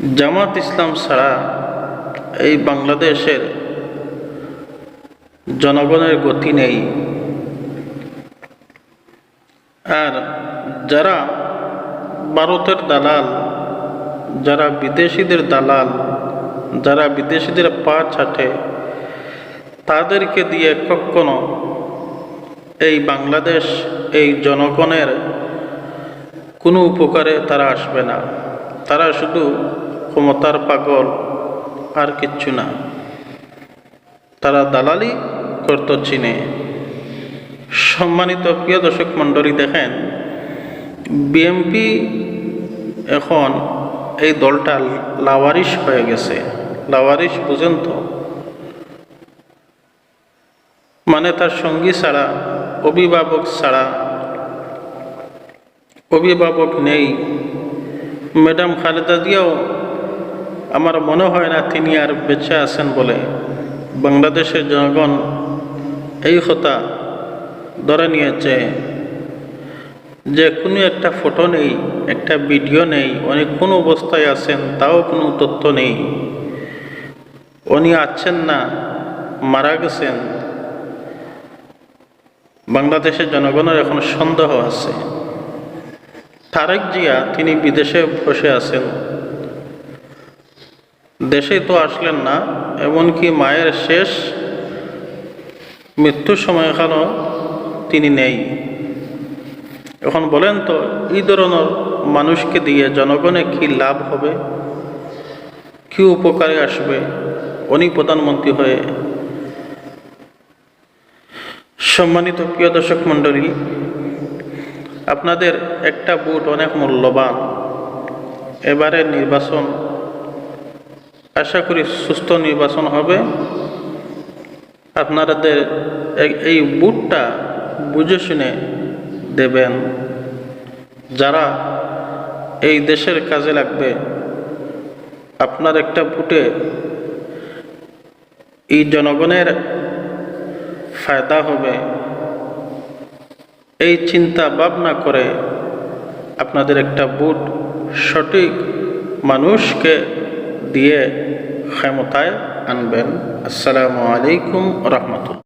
জামাত ইসলাম ছাড়া এই বাংলাদেশের জনগণের গতি নেই। আর যারা ভারতের দালাল, যারা বিদেশিদের দালাল, যারা বিদেশিদের পা চাটে তাদেরকে দিয়ে কখনো এই বাংলাদেশ, এই জনগণের কোনো উপকারে তারা আসবে না। তারা শুধু ক্ষমতার পাগল, আর কিচ্ছু না। তারা দালালি করত চিনে। সম্মানিত প্রিয় দর্শক মণ্ডলী, দেখেন বিএমপি এখন এই দলটা লাওয়ারিশ হয়ে গেছে। লাওয়ারিশ বুঝেন তো মানে তার সঙ্গী ছাড়া, অভিভাবক ছাড়া অভিভাবক নেই। ম্যাডাম খালেদা দিয়াও আমার মনে হয় না তিনি আর বেঁচে আছেন বলে। বাংলাদেশের জনগণ এই কথা ধরে নিয়েছে যে কোনো একটা ফটো নেই, একটা ভিডিও নেই, উনি কোন অবস্থায় আছেন, তাও কোনো তথ্য নেই। উনি আছেন না, মারা গেছেন। বাংলাদেশের জনগণের এখন সন্দেহ আছে। তারেক জিয়া, তিনি বিদেশে বসে আছেন। দেশে তো আসলেন না, এমনকি মায়ের শেষ মৃত্যুর সময়খানেও তিনি নেই। এখন বলেন তো, এই ধরনের মানুষকে দিয়ে জনগণে কি লাভ হবে? কি উপকারে আসবে? উনি প্রধানমন্ত্রী হয়ে সম্মানিত প্রিয় দর্শক মণ্ডলী, আপনাদের একটা ভোট অনেক মূল্যবান। এবারে নির্বাচন আশা করি সুস্থ নির্বাচন হবে। আপনাদের এই- বুটটা বুঝে শুনে দেবেন যারা এই দেশের কাজে লাগবে। আপনার একটা বুটে এই জনগণের ফায়দা হবে। এই চিন্তা ভাবনা করে আপনাদের একটা বুট সঠিক মানুষকে দিয়ে ক্ষমতায় আনবেন আসসালামু আলাইকুম রহমতুল্লাহ